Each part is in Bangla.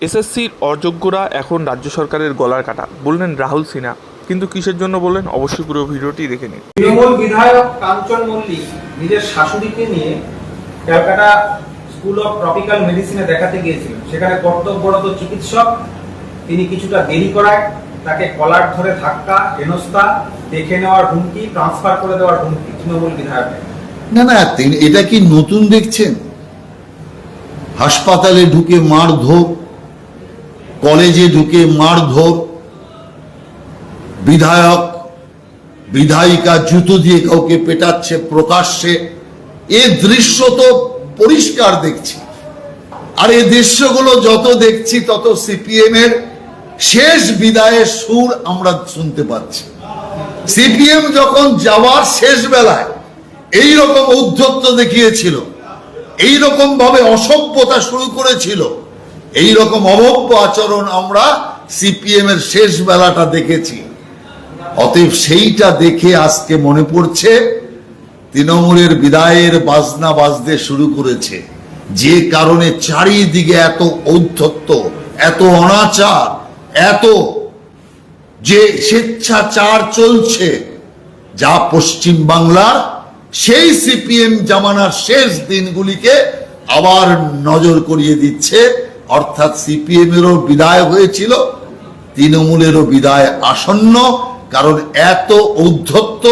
এসএসসির অযোগ্যরা এখন রাজ্য সরকারের গলার কাটা। বললেন রাহুল সিনহা। কিন্তু কিসের জন্য বললেন? অবশ্যই পুরো ভিডিওটি দেখে নিন। তৃণমূল বিধায়ক কাঞ্চন মল্লিক নিজের শাশুড়িকে নিয়ে ক্যালকাটা স্কুল অফ ট্রপিক্যাল মেডিসিনে দেখাতে গিয়েছিলেন। সেখানে কর্তব্যরত চিকিৎসক তিনি কিছুটা দেরি করায় তাকে কলার ধরে ধাক্কা হেনস্থা দেখে নেওয়ার হুমকি ট্রান্সফার করে দেওয়ার হুমকি তৃণমূল বিধায়কের। না না এটা কি নতুন দেখছেন? হাসপাতালে ঢুকে মারধর কলেজে ঢুকে মারধর, বিধায়ক, বিধায়িকা জুতো দিয়ে কাউকে পেটাচ্ছে প্রকাশ্যে, এ দৃশ্য তো পরিষ্কার দেখছি। আর এই দৃশ্যগুলো যত দেখছি, তত সিপিএম এর শেষ বিদায়ের সুর আমরা শুনতে পাচ্ছি। সিপিএম যখন যাওয়ার শেষ বেলায় এই রকম ঔদ্ধত্য দেখিয়েছিল, এই রকম ভাবে অসভ্যতা শুরু করেছিল এই রকম অভব্য আচরণ আমরা সিপিএম এর শেষ বেলাটা দেখেছি। অতএব সেইটা দেখে আজকে মনে পড়ছে, তৃণমূলের বিদায়ের বাজনা বাজতে শুরু করেছে। যে কারণে চারিদিকে এত ঔদ্ধত্য, এত অনাচার, এত যে স্বেচ্ছাচার চলছে, যা পশ্চিম বাংলার সেই সিপিএম জামানার শেষ দিনগুলিকে আবার নজর করিয়ে দিচ্ছে। অর্থাৎ সিপিএম এরও বিদায় হয়েছিল, তৃণমূলেরও বিদায় আসন্ন, কারণ এত ঔদ্ধত্য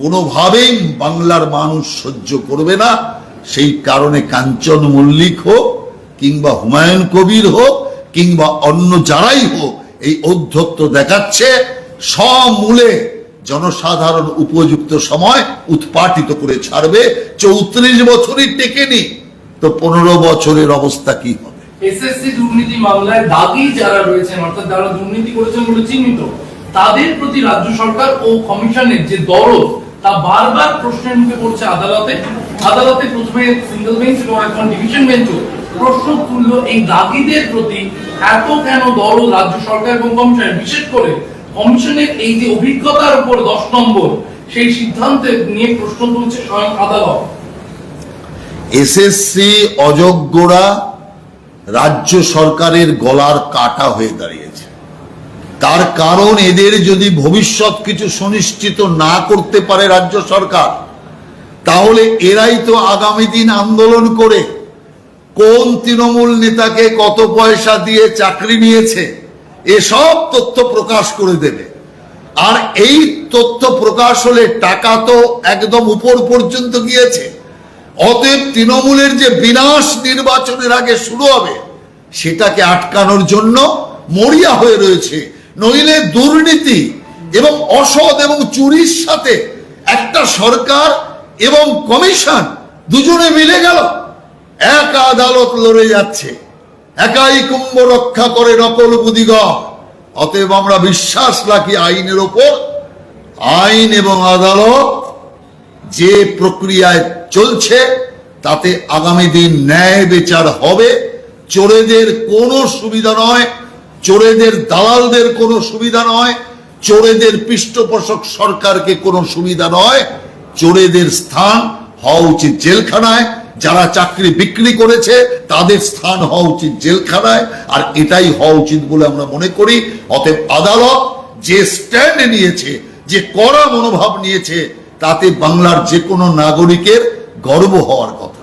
কোনোভাবেই বাংলার মানুষ সহ্য করবে না। সেই কারণে কাঞ্চন মল্লিক হোক, কিংবা হুমায়ুন কবির হোক, কিংবা অন্য যারাই হোক, এই ঔদ্ধত্য দেখাচ্ছে, সমূলে জনসাধারণ উপযুক্ত সময় উৎপাটিত করে ছাড়বে। চৌত্রিশ বছরই টেকেনি, তো পনেরো বছরের অবস্থা কি হবে? এসএসসি দুর্নীতি মামলায় দাগি যারা রয়েছেন, অর্থাৎ যারা দুর্নীতি করেছেন বলে চিহ্নিত, তাদের প্রতি রাজ্য সরকার ও কমিশনের যে দরদ, তা বারবার প্রশ্নের মুখে পড়ছে আদালতে। আদালতে প্রথমে সিঙ্গেল বেঞ্চ এবং এখন ডিভিশন বেঞ্চও প্রশ্ন তুললো এই দাগিদের প্রতি এত কেন দরদ রাজ্য সরকার এবং কমিশনের? বিশেষ করে কমিশনের এই যে অভিজ্ঞতার উপর দশ নম্বর, সেই সিদ্ধান্তে নিয়ে প্রশ্ন তুলছে স্বয়ং আদালত। এসএসসি অযোগ্যরা রাজ্য সরকারের গলার কাটা হয়ে দাঁড়িয়েছে। তার কারণ এদের যদি ভবিষ্যৎ কিছু সুনিশ্চিত না করতে পারে রাজ্য সরকার, তাহলে এরাই তো আগামী দিন আন্দোলন করে কোন তৃণমূল নেতাকে কত পয়সা দিয়ে চাকরি নিয়েছে, এসব তথ্য প্রকাশ করে দেবে। আর এই তথ্য প্রকাশ হলে টাকা তো একদম উপর পর্যন্ত গিয়েছে। অতএব তৃণমূলের যে বিনাশ নির্বাচনের আগে শুরু হবে, সেটাকে আটকানোর জন্য মরিয়া হয়ে রয়েছে। নইলে দুর্নীতি এবং অসৎ এবং চুরির সাথে একটা সরকার এবং কমিশন দুজনে মিলে গেল। এক আদালত লড়ে যাচ্ছে। একাই কুম্ভ রক্ষা করে নকল বুদিগণ অতএব আমরা বিশ্বাস রাখি আইনের ওপর। আইন এবং আদালত যে প্রক্রিয়ায় চলছে, তাতে আগামী দিন ন্যায় বিচার হবে। চোরেদের কোনো সুবিধা নয়, চোরেদের দালালদের কোনো সুবিধা নয়, চোরেদের পৃষ্ঠপোষক সরকারকে কোনো সুবিধা নয়। চোরেদের স্থান হওয়া উচিত জেলখানায়, যারা চাকরি বিক্রি করেছে, তাদের স্থান হওয়া উচিত জেলখানায়, আর এটাই হওয়া উচিত বলে আমরা মনে করি। অতএব আদালত যে স্ট্যান্ড নিয়েছে, যে কড়া মনোভাব নিয়েছে তাতে বাংলার যে কোনো নাগরিকের গর্ব হওয়ার কথা।